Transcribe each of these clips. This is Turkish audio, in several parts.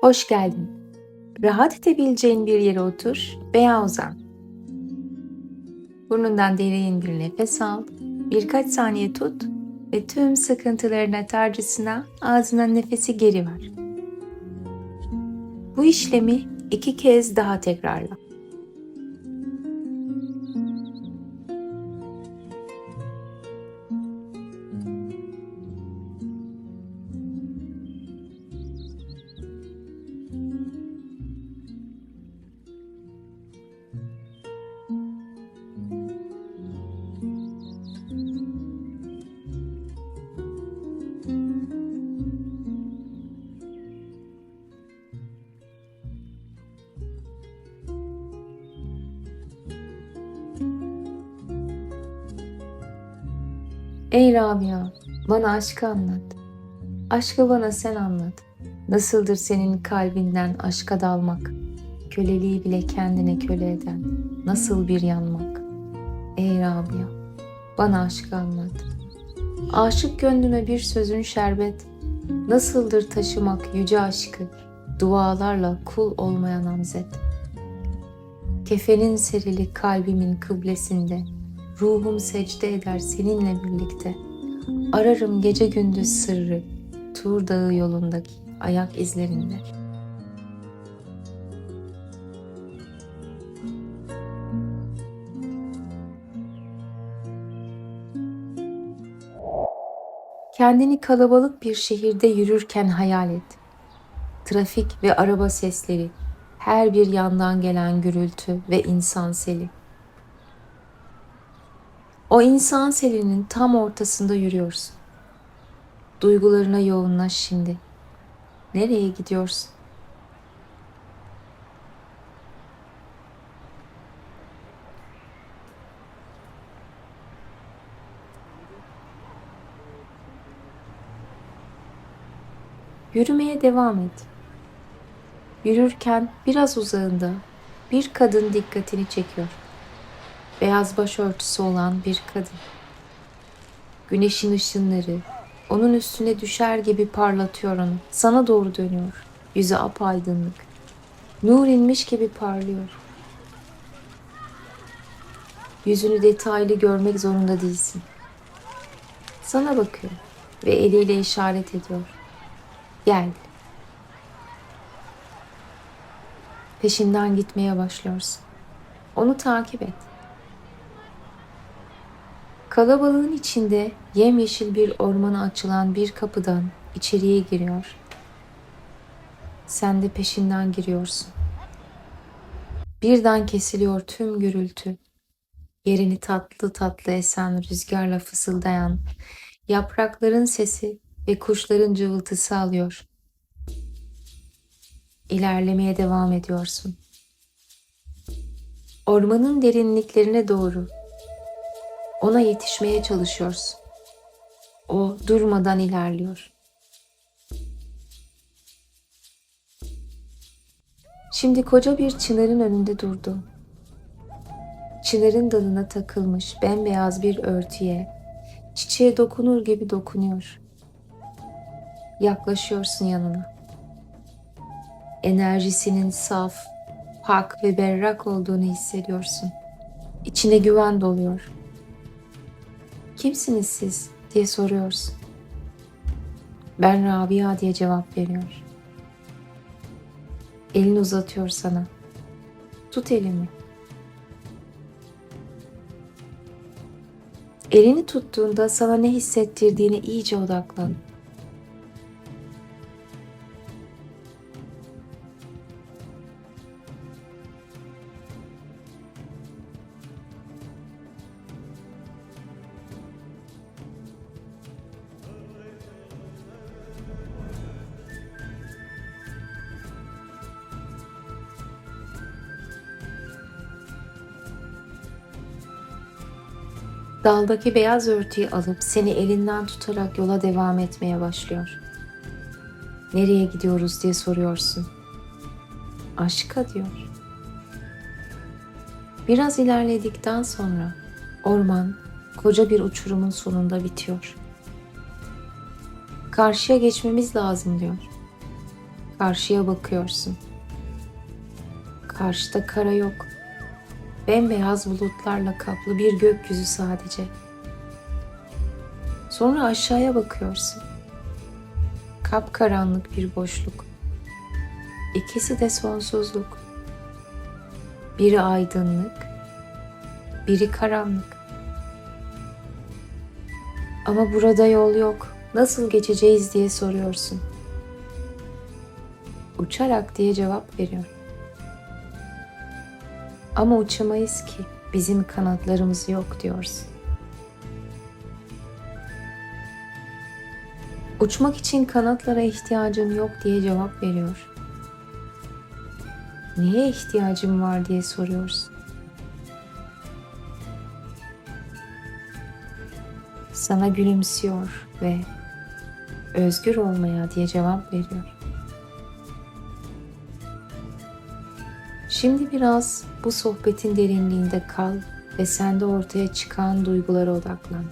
Hoş geldin. Rahat edebileceğin bir yere otur veya uzan. Burnundan derin bir nefes al, birkaç saniye tut ve tüm sıkıntıların atarcısına ağzına nefesi geri ver. Bu işlemi iki kez daha tekrarla. Ey Rabia, bana aşkı anlat. Aşkı bana sen anlat. Nasıldır senin kalbinden aşka dalmak? Köleliği bile kendine köle eden. Nasıl bir yanmak? Ey Rabia, bana aşkı anlat. Aşık gönlüme bir sözün şerbet. Nasıldır taşımak yüce aşkı? Dualarla kul olmayan namzet. Kefenin serili kalbimin kıblesinde. Ruhum secde eder seninle birlikte. Ararım gece gündüz sırrı, Tur Dağı yolundaki ayak izlerinde. Kendini kalabalık bir şehirde yürürken hayal et. Trafik ve araba sesleri, her bir yandan gelen gürültü ve insan seli. O insan selinin tam ortasında yürüyorsun. Duygularına yoğunlaş şimdi. Nereye gidiyorsun? Yürümeye devam et. Yürürken biraz uzağında bir kadın dikkatini çekiyor beyaz başörtüsü olan bir kadın. Güneşin ışınları onun üstüne düşer gibi parlatıyor onu. Sana doğru dönüyor. Yüzü apaydınlık. Nur inmiş gibi parlıyor. Yüzünü detaylı görmek zorunda değilsin. Sana bakıyor ve eliyle işaret ediyor. Gel. Peşinden gitmeye başlıyorsun. Onu takip et. Kalabalığın içinde yemyeşil bir ormana açılan bir kapıdan içeriye giriyor. Sen de peşinden giriyorsun. Birden kesiliyor tüm gürültü. Yerini tatlı tatlı esen rüzgarla fısıldayan yaprakların sesi ve kuşların cıvıltısı alıyor. İlerlemeye devam ediyorsun. Ormanın derinliklerine doğru ona yetişmeye çalışıyorsun. O durmadan ilerliyor. Şimdi koca bir çınarın önünde durdu. Çınarın dalına takılmış bembeyaz bir örtüye, çiçeğe dokunur gibi dokunuyor. Yaklaşıyorsun yanına. Enerjisinin saf, pak ve berrak olduğunu hissediyorsun. İçine güven doluyor. Kimsiniz siz diye soruyorsun. Ben Rabia diye cevap veriyor. Elini uzatıyor sana. Tut elimi. Elini tuttuğunda sana ne hissettirdiğine iyice odaklan. Daldaki beyaz örtüyü alıp seni elinden tutarak yola devam etmeye başlıyor. Nereye gidiyoruz diye soruyorsun. Aşka diyor. Biraz ilerledikten sonra orman koca bir uçurumun sonunda bitiyor. Karşıya geçmemiz lazım diyor. Karşıya bakıyorsun. Karşıda kara yok. Bembeyaz bulutlarla kaplı bir gökyüzü sadece. Sonra aşağıya bakıyorsun. Kapkaranlık bir boşluk. İkisi de sonsuzluk. Biri aydınlık, biri karanlık. Ama burada yol yok. Nasıl geçeceğiz diye soruyorsun. Uçarak diye cevap veriyor. Ama uçamayız ki. Bizim kanatlarımız yok diyorsun. Uçmak için kanatlara ihtiyacın yok diye cevap veriyor. Neye ihtiyacım var diye soruyorsun. Sana gülümsüyor ve özgür olmaya diye cevap veriyor. Şimdi biraz bu sohbetin derinliğinde kal ve sende ortaya çıkan duygulara odaklan.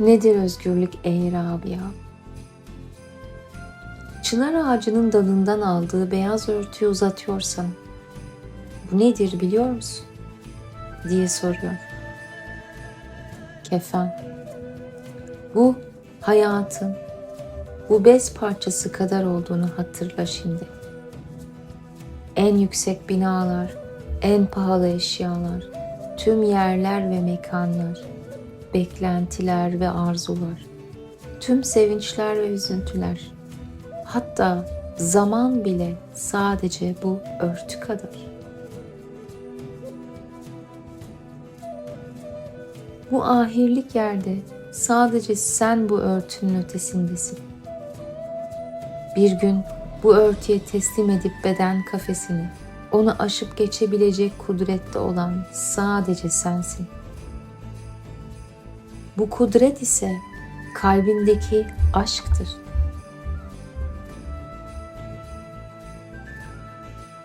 Nedir özgürlük ey Rabia? Çınar ağacının dalından aldığı beyaz örtüyü uzatıyorsan, bu nedir biliyor musun? diye soruyor. Kefen. Bu hayatın, bu bez parçası kadar olduğunu hatırla şimdi. En yüksek binalar, en pahalı eşyalar, tüm yerler ve mekanlar, beklentiler ve arzular, tüm sevinçler ve üzüntüler, hatta zaman bile sadece bu örtü kadar. Bu ahirlik yerde sadece sen bu örtünün ötesindesin. Bir gün bu örtüye teslim edip beden kafesini, onu aşıp geçebilecek kudrette olan sadece sensin. Bu kudret ise kalbindeki aşktır.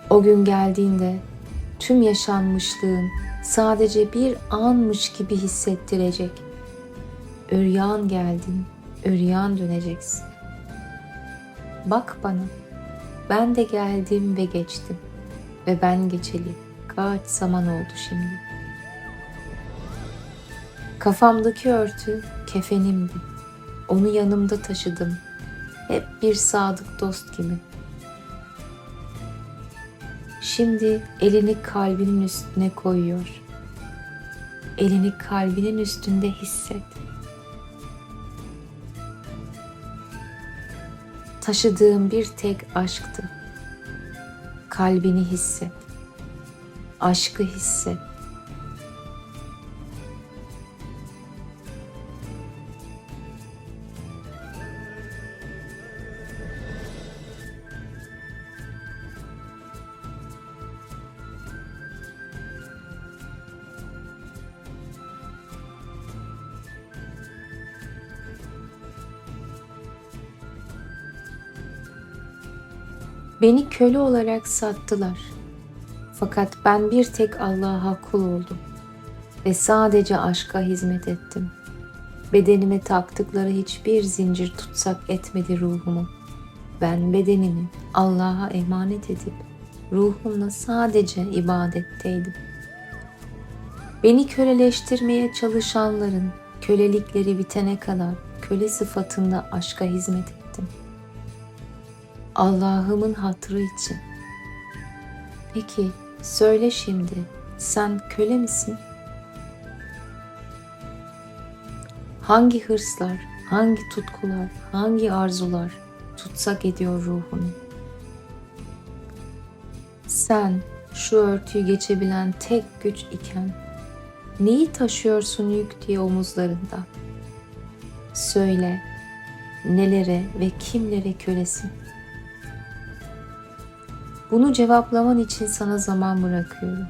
O gün geldiğinde tüm yaşanmışlığın sadece bir anmış gibi hissettirecek. Öryan geldin, öryan döneceksin. Bak bana, ben de geldim ve geçtim ve ben geçeli kaç zaman oldu şimdi. Kafamdaki örtü kefenimdi. Onu yanımda taşıdım. Hep bir sadık dost gibi. Şimdi elini kalbinin üstüne koyuyor. Elini kalbinin üstünde hisset. Taşıdığım bir tek aşktı. Kalbini hisset. Aşkı hisset. Beni köle olarak sattılar. Fakat ben bir tek Allah'a kul oldum ve sadece aşka hizmet ettim. Bedenime taktıkları hiçbir zincir tutsak etmedi ruhumu. Ben bedenimi Allah'a emanet edip ruhumla sadece ibadetteydim. Beni köleleştirmeye çalışanların kölelikleri bitene kadar köle sıfatında aşka hizmet ettim. Allah'ımın hatrı için. Peki söyle şimdi sen köle misin? Hangi hırslar, hangi tutkular, hangi arzular tutsak ediyor ruhunu? Sen şu örtüyü geçebilen tek güç iken neyi taşıyorsun yük diye omuzlarında? Söyle, nelere ve kimlere kölesin? Bunu cevaplaman için sana zaman bırakıyorum.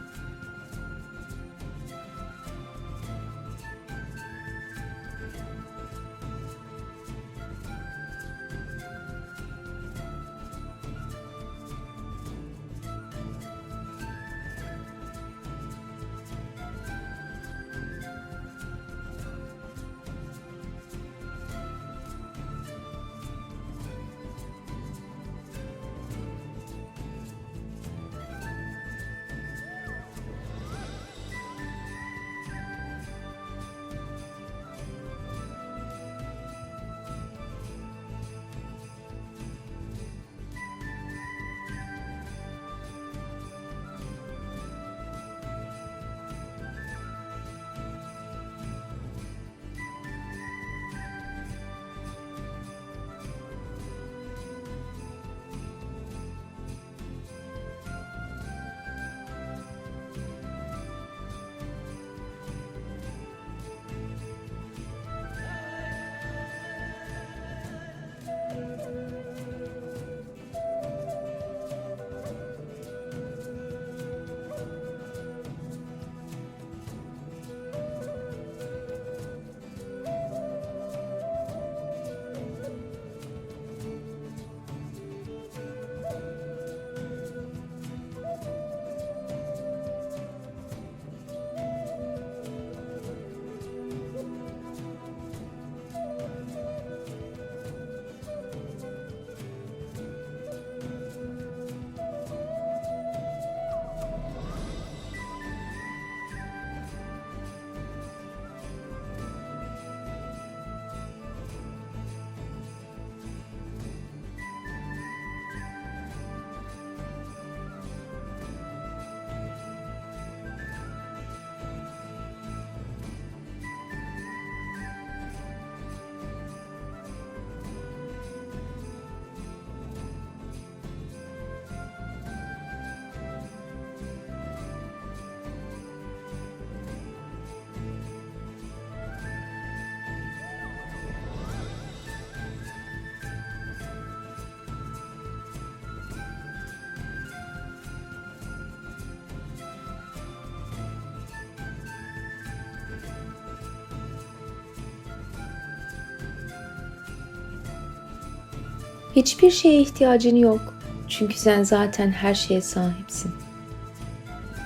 Hiçbir şeye ihtiyacın yok. Çünkü sen zaten her şeye sahipsin.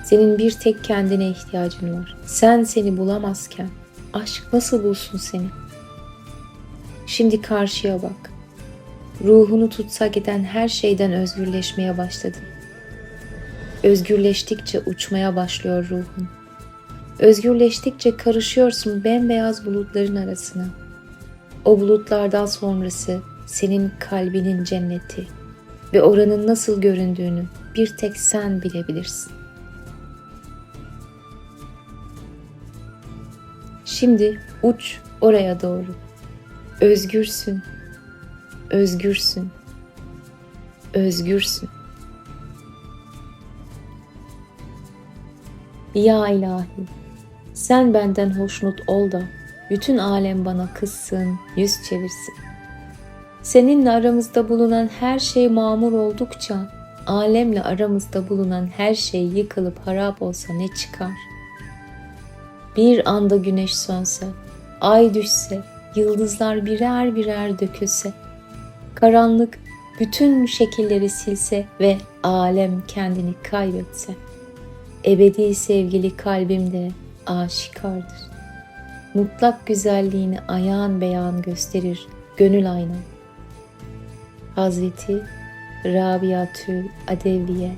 Senin bir tek kendine ihtiyacın var. Sen seni bulamazken aşk nasıl bulsun seni? Şimdi karşıya bak. Ruhunu tutsak eden her şeyden özgürleşmeye başladın. Özgürleştikçe uçmaya başlıyor ruhun. Özgürleştikçe karışıyorsun bembeyaz bulutların arasına. O bulutlardan sonrası senin kalbinin cenneti ve oranın nasıl göründüğünü bir tek sen bilebilirsin. Şimdi uç oraya doğru. Özgürsün. Özgürsün. Özgürsün. Ya ilahi, sen benden hoşnut ol da bütün alem bana kızsın, yüz çevirsin. Seninle aramızda bulunan her şey mamur oldukça, alemle aramızda bulunan her şey yıkılıp harap olsa ne çıkar? Bir anda güneş sönse, ay düşse, yıldızlar birer birer dökülse, karanlık bütün şekilleri silse ve alem kendini kaybetse, ebedi sevgili kalbimde aşikardır. Mutlak güzelliğini ayan beyan gösterir gönül ayna. Hazreti Rabiatü Adeviye